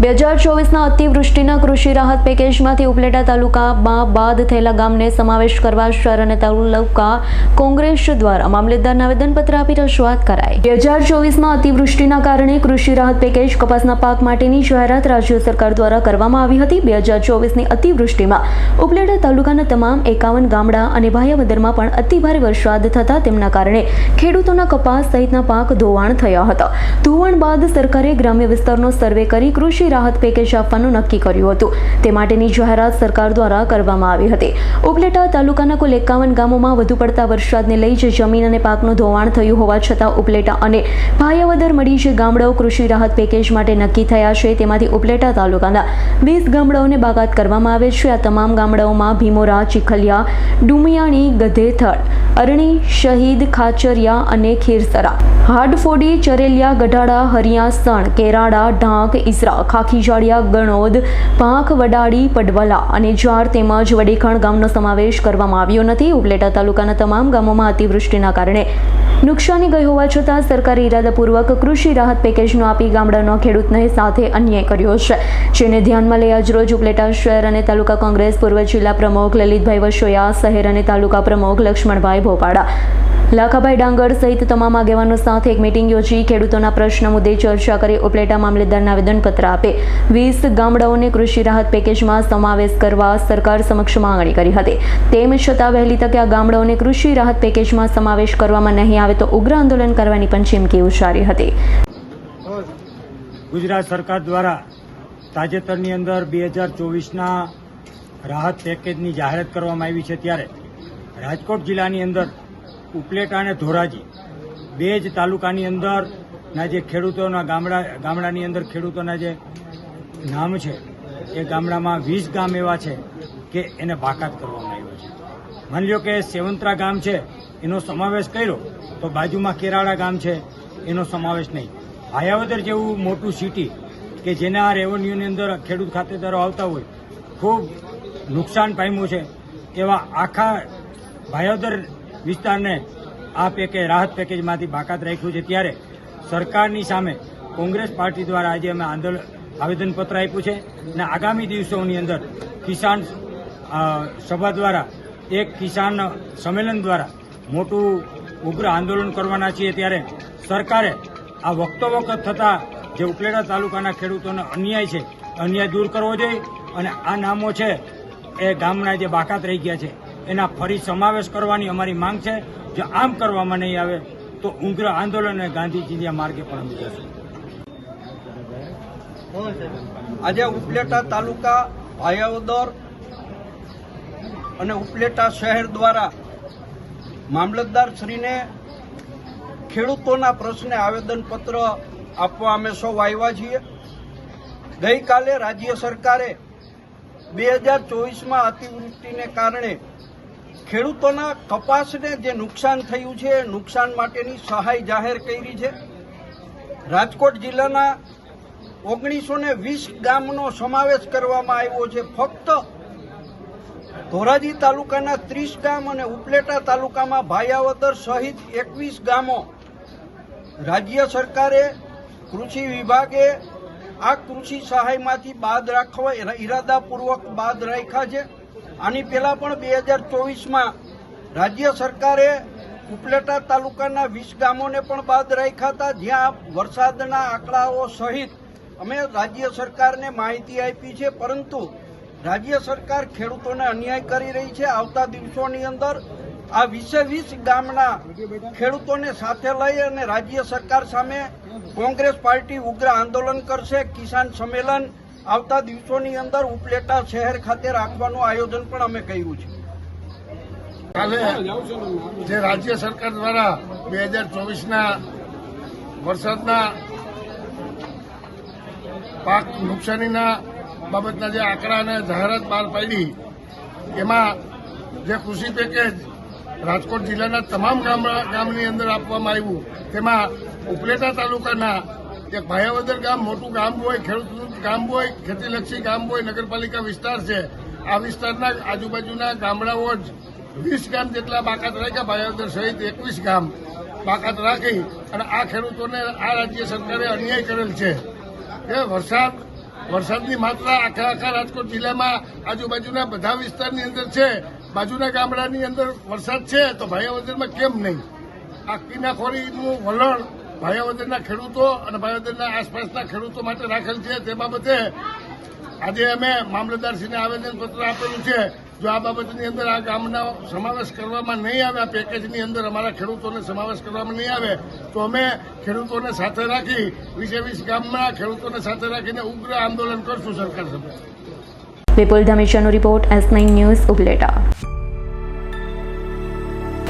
બે હજાર ચોવીસના અતિવૃષ્ટિના કૃષિ રાહત પેકેજમાંથી ઉપલેટા તાલુકામાં બાદ થયેલા ગામને સમાવેશ કરવા શહેર અને તાલુકા કોંગ્રેસ દ્વારા મામલતદાર આવેદનપત્ર આપી રજૂઆત કરાઈ. બે હજાર ચોવીસમાં અતિવૃષ્ટિના કારણે કૃષિ રાહત પેકેજ કપાસના પાક માટેની જાહેરાત રાજ્ય સરકાર દ્વારા કરવામાં આવી હતી. બે હજાર ચોવીસની અતિવૃષ્ટિમાં ઉપલેટા તાલુકાના તમામ એકાવન ગામડા અને ભાયાવદરમાં પણ અતિભારે વરસાદ થતા તેમના કારણે ખેડૂતોના કપાસ સહિતના પાક ધોવાણ થયા હતા. ધોવાણ બાદ સરકારે ગ્રામ્ય વિસ્તારનો સર્વે કરી કૃષિ રાહત પેકેજ આપવાનું નક્કી કર્યું હતું. તે માટેની જાહેરાત સરકાર દ્વારા કરવામાં આવી હતી. ઉપલેટા તાલુકાના કુલ એકાવન ગામોમાં વધુ પડતા વરસાદને લઈ જે જમીન અને પાકનું ધોવાણ થયું હોવા છતાં ઉપલેટા અને ભાયાવદર મળી જે ગામડાઓ કૃષિ રાહત પેકેજ માટે નક્કી થયા છે, તેમાંથી ઉપલેટા તાલુકાના વીસ ગામડાઓને બાગાત કરવામાં આવે છે. આ તમામ ગામડાઓમાં ભીમોરા, ચીખલિયા, ડુમિયાણી ગધેથળ અરણી, શહીદ, ખાચરિયા અને ખીરસરા. હાડફોડી, ચરેલિયા, ગઢાડા, હરિયાસણ, કેરાડા, ઢાંક ઈસરા ખાખીજાડિયા ગણોદ, પાંખ વડાડી પડવલા અને જાર તેમજ વડેખણ ગામનો સમાવેશ કરવામાં આવ્યો નથી. ઉપલેટા તાલુકાના તમામ ગામોમાં અતિવૃષ્ટિના કારણે નુકસાની ગઈ હોવા છતાં સરકારે ઇરાદાપૂર્વક કૃષિ રાહત પેકેજનો આપી ગામડાનો ખેડૂતને સાથે અન્યાય કર્યો છે, જેને ધ્યાનમાં લઈ આજરોજ ઉપલેટા શહેર અને તાલુકા કોંગ્રેસ, પૂર્વ જિલ્લા પ્રમુખ લલિતભાઈ વસોયા, શહેર અને તાલુકા પ્રમુખ લક્ષ્મણભાઈ ભોપાડા લાખાભાઈ ડાંગર સહિત તમામ આગેવાનો સાથે એક મિટિંગ યોજી ખેડૂતોના પ્રશ્ન મુદ્દે ચર્ચા કરી ઉપલેટા મામલેદારને આવેદનપત્ર આપે. વીસ ગામડાઓને કૃષિ રાહત પેકેજમાં સમાવેશ કરવા સરકાર સમક્ષ માંગણી કરી હતી. તેમ છતાં વહેલી તકે આ ગામડાઓને કૃષિ રાહત પેકેજમાં સમાવેશ કરવામાં નહીં આવે તો ઉગ્ર આંદોલન કરવાની પણ ચીમકી ઉચ્ચારી હતી. ગુજરાત સરકાર દ્વારા તાજેતરની અંદર બે હજાર ચોવીસના રાહત પેકેજની જાહેરાત કરવામાં આવી છે ત્યારે રાજકોટ જિલ્લાની અંદર ઉપલેટા અને ધોરાજી. બે જ તાલુકાની અંદર ના જે ખેડૂતોના ગામડા, ગામડાની અંદર ખેડૂતોના જે નામ છે, એ ગામડામાં વીસ ગામ એવા છે કે એને બાકાત કરવામાં આવ્યો છે. માની લો કે સેવંતરા ગામ છે, એનો સમાવેશ કર્યો, તો બાજુમાં કેરાળા ગામ છે, એનો સમાવેશ નહીં. ભાયાવદર જેવું મોટું સિટી કે જેના રેવન્યુની અંદર ખેડૂત ખાતેદારો આવતા હોય, ખૂબ નુકસાન પામ્યું છે, એવા આખા ભાયાવદર વિસ્તારને આ પેકેજ રાહત પેકેજમાંથી બાકાત રાખ્યું છે. ત્યારે સરકારની સામે કોંગ્રેસ પાર્ટી દ્વારા આજે અમે આંદોલન આવેદનપત્ર આપ્યું છે અને આગામી દિવસોની અંદર કિસાન સભા દ્વારા, એક કિસાન સંમેલન દ્વારા મોટું ઉગ્ર આંદોલન કરવાના છીએ. ત્યારે સરકારે આ વખતો વખત થતા જે ઉપલેટા તાલુકાના ખેડૂતોનો અન્યાય છે, અન્યાય દૂર કરવો જોઈએ અને આ નામો છે એ ગામના જે બાકાત રહી ગયા છે. એના ફરી સમાવેશ કરવાની અમારી માંગ છે. જો આમ કરવામાં નહીં આવે, તો ઉગ્ર આંદોલન અને ગાંધીજીના માર્ગે પણ અમે જશું. આજે ઉપલેટા તાલુકા ભાયાવદર અને ઉપલેટા શહેર દ્વારા મામલતદાર શ્રીને ખેડૂતોના પ્રશ્ને આવેદનપત્ર આપવા અમે સૌ આવ્યા છીએ. ગઈકાલે રાજ્ય સરકારે બે હજાર ચોવીસમાં અતિવૃષ્ટિને કારણે ખેડૂતોના કપાસને જે નુકસાન થયું છે નુકસાન માટેની સહાય જાહેર કરી છે. રાજકોટ જિલ્લાના ઓગણીસો ને વીસ ગામનો સમાવેશ કરવામાં આવ્યો છે. ફક્ત ધોરાજી તાલુકાના ત્રીસ ગામ અને ઉપલેટા તાલુકામાં ભાયાવદર સહિત એકવીસ ગામો રાજ્ય સરકારે કૃષિ વિભાગે આ કૃષિ સહાયમાંથી બાદ રાખવા ઈરાદાપૂર્વક બાદ રાખ્યા છે. આની પહેલા પણ બે હજાર ચોવીસમાં રાજ્ય સરકારે ઉપલેટા તાલુકાના વીસ ગામોને પણ બાદ રાખ્યા હતા, જ્યાં વરસાદના આંકડાઓ સહિત અમે રાજ્ય સરકારને માહિતી આપી છે. પરંતુ રાજ્ય સરકાર ખેડૂતોને અન્યાય કરી રહી છે. આવતા દિવસોની અંદર આ વીસે વીસ ગામના ખેડૂતોને સાથે લઈ અને રાજ્ય સરકાર સામે કોંગ્રેસ પાર્ટી ઉગ્ર આંદોલન કરશે. કિસાન સંમેલન આવતા દિવસોની અંદર ઉપલેટા શહેર ખાતે રાખવાનું આયોજન પણ અમે કર્યું છે. કાલે જે રાજ્ય સરકાર દ્વારા બે હજાર ચોવીસના વરસાદના પાક નુકસાનીના બાબતના જે આંકડા અને જાહેરાત બહાર પાડી, એમાં જે કૃષિ પેકેજ રાજકોટ જિલ્લાના તમામ ગામ ગામની અંદર આપવામાં આવ્યું, તેમાં ઉપલેટા તાલુકાના એક ભાયાવદર ગામ મોટું ગામ હોય ખેડૂત ગામ હોય, ખેતીલક્ષી ગામ હોય, નગરપાલિકા વિસ્તાર છે, આ વિસ્તારના આજુબાજુના ગામડાઓ જ વીસ ગામ જેટલા બાકાત રાખ્યા ભાયાવદર સહિત એકવીસ ગામ બાકાત રાખી અને આ ખેડૂતોને આ રાજ્ય સરકારે અન્યાય કરેલ છે. કે વરસાદ, વરસાદની માત્રા આખા આખા રાજકોટ જિલ્લામાં આજુબાજુના બધા વિસ્તારની અંદર છે, બાજુના ગામડાની અંદર વરસાદ છે, તો ભાયાવદરમાં કેમ નહીં? આ કિનાખોરીનું વલણ ભાયાવદરના ખેડૂતો અને ભાયાવદરના આસપાસના ખેડૂતો માટે રાખેલ છે તે બાબતે આજે અમે મામલતદારશ્રીને આવેદનપત્ર આપેલું છે. જો આ બાબતની અંદર આ ગામનો સમાવેશ કરવામાં નહીં આવે, આ પેકેજની અંદર અમારા ખેડૂતોને સમાવેશ કરવામાં નહીં આવે, તો અમે ખેડૂતોને સાથે રાખી વીસે વીસ ગામના ખેડૂતોને સાથે રાખીને ઉગ્ર આંદોલન કરશું સરકાર સામે Vipul ધમેશાનો report S nine news Upleta.